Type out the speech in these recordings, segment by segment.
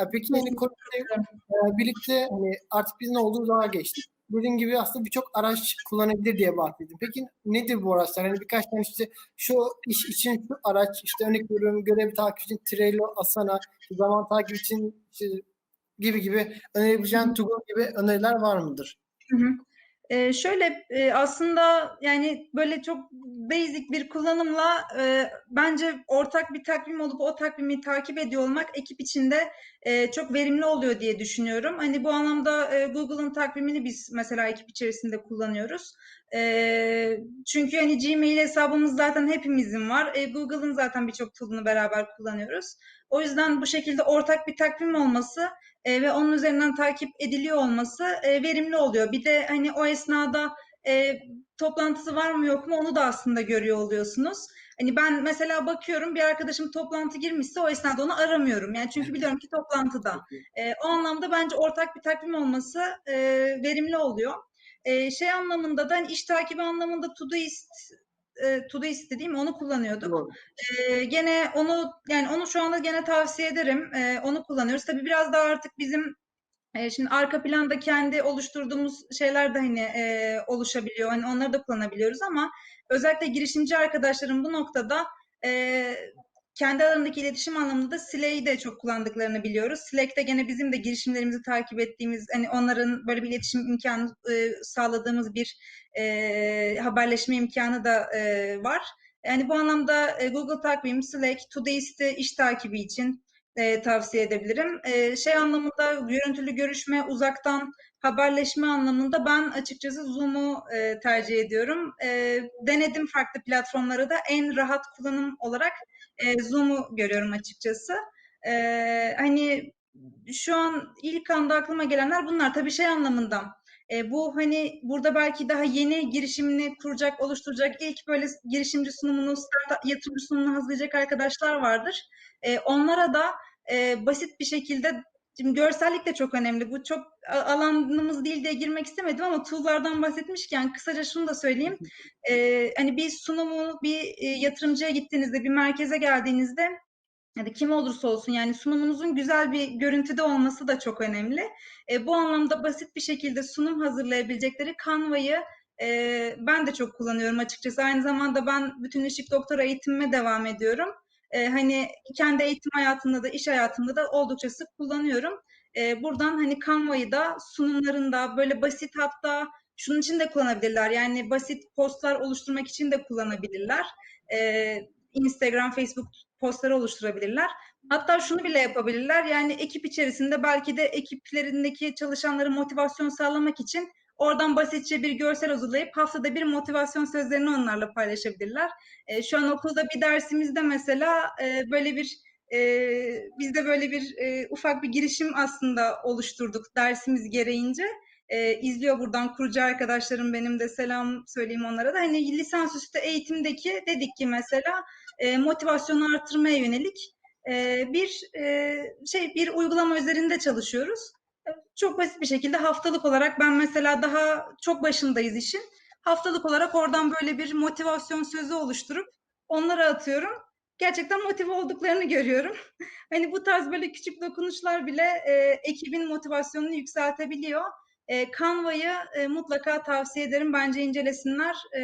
Ya peki hani Covid'le e, birlikte hani artık biz ne olduğu daha geçtik. Dediğim gibi aslında birçok araç kullanabilir diye bahsettim. Peki nedir bu araçlar? Hani birkaç tane işte şu iş için şu araç, işte örnek veriyorum görev takip için Trello, Asana, zaman takip için işte gibi gibi önerebileceğin tool gibi öneriler var mıdır? Hı hı. Eee, şöyle, eee, aslında yani böyle çok basic bir kullanımla, eee, bence ortak bir takvim olup o takvimi takip ediyor olmak ekip içinde, eee, çok verimli oluyor diye düşünüyorum. Hani bu anlamda, eee, Google'ın takvimini biz mesela ekip içerisinde kullanıyoruz. Eee, çünkü hani Gmail hesabımız zaten hepimizin var. E, Google'ın zaten birçok tool'unu beraber kullanıyoruz. O yüzden bu şekilde ortak bir takvim olması, eee, ve onun üzerinden takip ediliyor olması, eee, verimli oluyor. Bir de hani o esnada, eee, toplantısı var mı yok mu onu da aslında görüyor oluyorsunuz. Hani ben mesela bakıyorum bir arkadaşım toplantı girmişse o esnada onu aramıyorum. Yani çünkü biliyorum ki toplantıda. Eee, o anlamda bence ortak bir takvim olması, eee, verimli oluyor. Eee, şey anlamında da hani iş takibi anlamında Todoist, eee, Todoist değil mi? Onu kullanıyorduk. Eee, gene onu yani onu şu anda gene tavsiye ederim. Eee, onu kullanıyoruz. Tabii biraz daha artık bizim eee, şimdi arka planda kendi oluşturduğumuz şeyler de hani eee, oluşabiliyor. Hani onları da kullanabiliyoruz ama özellikle girişimci arkadaşlarım bu noktada eee, kendi aralarındaki iletişim anlamında da Slack'i de çok kullandıklarını biliyoruz. Slack'te gene bizim de girişimlerimizi takip ettiğimiz, hani onların böyle bir iletişim imkanı eee, sağladığımız bir eee, haberleşme imkanı da eee, var. Yani bu anlamda e, Google Takvim, Slack, Todoist'i iş takibi için e, tavsiye edebilirim. E, şey anlamında görüntülü görüşme, uzaktan haberleşme anlamında ben açıkçası Zoom'u e, tercih ediyorum. E, denedim farklı platformları da en rahat kullanım olarak e, Zoom'u görüyorum açıkçası. E, hani şu an ilk anda aklıma gelenler bunlar. Tabii şey anlamında e, bu hani burada belki daha yeni girişimini kuracak, oluşturacak ilk böyle girişimci sunumunu, startup yatırımcı sunumunu hazırlayacak arkadaşlar vardır. E, onlara da e, basit bir şekilde Şimdi görsellik de çok önemli. Bu çok alanımız değil diye girmek istemedim ama tool'lardan bahsetmişken kısaca şunu da söyleyeyim. Ee, hani bir sunumu bir e, yatırımcıya gittiğinizde, bir merkeze geldiğinizde ya da kim olursa olsun yani sunumunuzun güzel bir görüntüde olması da çok önemli. E, bu anlamda basit bir şekilde sunum hazırlayabilecekleri Canva'yı e, ben de çok kullanıyorum açıkçası. Aynı zamanda ben bütünleşik doktora eğitimime devam ediyorum. E, hani kendi eğitim hayatımda da iş hayatımda da oldukça sık kullanıyorum. E, buradan hani Canva'yı da sunumlarında böyle basit hatta şunun için de kullanabilirler. Yani basit postlar oluşturmak için de kullanabilirler. E, Instagram, Facebook postları oluşturabilirler. Hatta şunu bile yapabilirler. Yani ekip içerisinde belki de ekiplerindeki çalışanları motivasyon sağlamak için oradan basitçe bir görsel hazırlayıp haftada bir motivasyon sözlerini onlarla paylaşabilirler. E, şu an okulda bir dersimizde mesela e, böyle bir e, biz de böyle bir e, ufak bir girişim aslında oluşturduk dersimiz gereğince. E, izliyor buradan kurucu arkadaşlarım benim de selam söyleyeyim onlara da. Hani lisansüstü eğitimdeki dedik ki mesela e, motivasyonu artırmaya yönelik e, bir e, şey bir uygulama üzerinde çalışıyoruz. Çok basit bir şekilde haftalık olarak ben mesela daha çok başındayız işin. Haftalık olarak oradan böyle bir motivasyon sözü oluşturup onlara atıyorum. Gerçekten motive olduklarını görüyorum. hani bu tarz böyle küçük dokunuşlar bile e, ekibin motivasyonunu yükseltebiliyor. E, Canva'yı e, mutlaka tavsiye ederim. Bence incelesinler. E,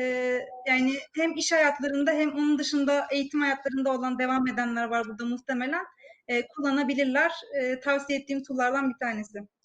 yani hem iş hayatlarında hem onun dışında eğitim hayatlarında olan devam edenler var burada muhtemelen. E, kullanabilirler. E, tavsiye ettiğim tool'lardan bir tanesi.